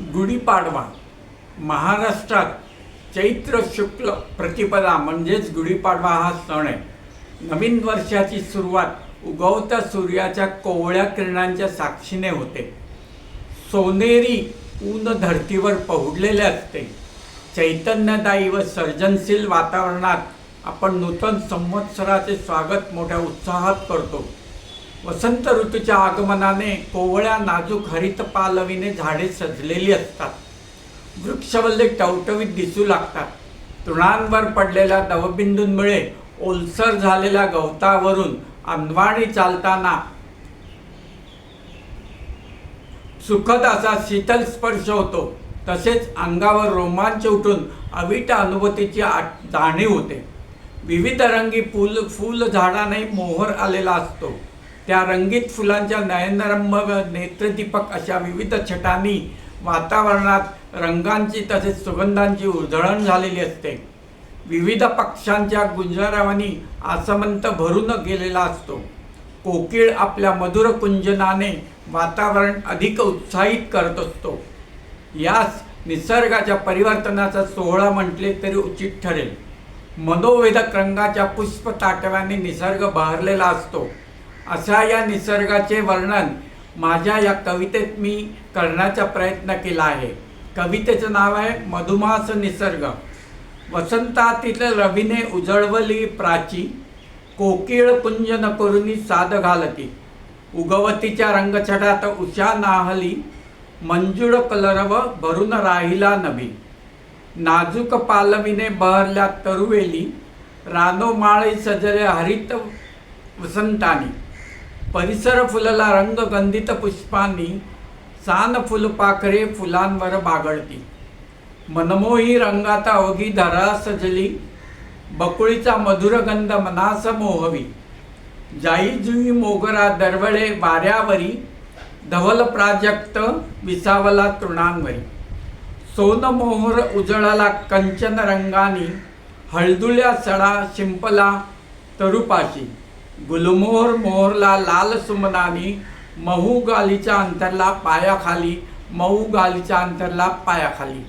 गुढीपाडवा. महाराष्ट्रात चैत्र शुक्ल प्रतिपदा म्हणजेच गुढीपाडवा हा सण आहे. नवीन वर्षाची सुरुवात उगवत्या सूर्याच्या कोवळ्या किरणांच्या साक्षीने होते. सोनेरी ऊन धर्तीवर पहुडलेले असते. चैतन्यदायी व सर्जनशील वातावरणात आपण नूतन संवत्सराचे स्वागत मोठ्या उत्साहात करतो. वसंत ऋतूच्या आगमनाने कोवळ्या नाजूक हरित पालवीने झाडे सजलेली असतात. वृक्षवल्ले टवटवीत दिसू लागतात. तृणांवर पडलेल्या दवबिंदूंमुळे ओलसर झालेल्या गवतावरून अनवाणी चालताना सुखद असा शीतल स्पर्श होतो. तसेच अंगावर रोमांच उठून अविट अनुभूतीची जाणीव होते. विविध रंगी फुल फुल झाडाने मोहर आलेला असतो. त्या रंगीत फुलांच्या नयनरंभ नेत्रदीपक अशा विविध छटांनी वातावरणात रंगांची तसेच सुगंधांची उधळण झालेली असते. विविध पक्ष्यांच्या गुंजरावानी आसमंत भरून गेलेला असतो. कोकिळ आपल्या मधुर कुंजनाने वातावरण अधिक उत्साहित करत असतो. यास निसर्गाच्या परिवर्तनाचा सोहळा म्हटले तरी उचित ठरेल. मनोवेधक रंगाच्या पुष्प ताटव्याने निसर्ग बहरलेला असतो. अशा या निसर्गाचे वर्णन माझ्या या कवितेत मी करण्याचा प्रयत्न केला आहे. कवितेचं नाव आहे मधुमास निसर्ग. वसंतातील रवीने उजळवली प्राची कोकिळ कुंजन करुनी साध घालती. उगवतीच्या रंगछटात उषा नाहली मंजुळ कलरव भरून राहिला नभी. नाजूक पालवीने बहरल्या तरुवेली रानोमाळी सजले हरित वसंतानी. परिसर फुलला रंगगंधित पुष्पांनी सान फुलपाखरे फुलांवर बागळती मनमोही रंगात अवघी धरा सजली बकुळीचा मधुर गंध मनास मोहवी. जाई जुई मोगरा दरवळे वाऱ्यावरी धवल प्राजक्त विसावला तृणांवरी. सोनमोहर उजळाला उजळला कंचन रंगानी हळदुळ्या सडा शिंपला तरुपाशी. गुलमोहर मोहरला लाल सुमनानी महू गालीच्या अंतरला पायाखाली मऊ गालीच्या अंतरला पायाखाली.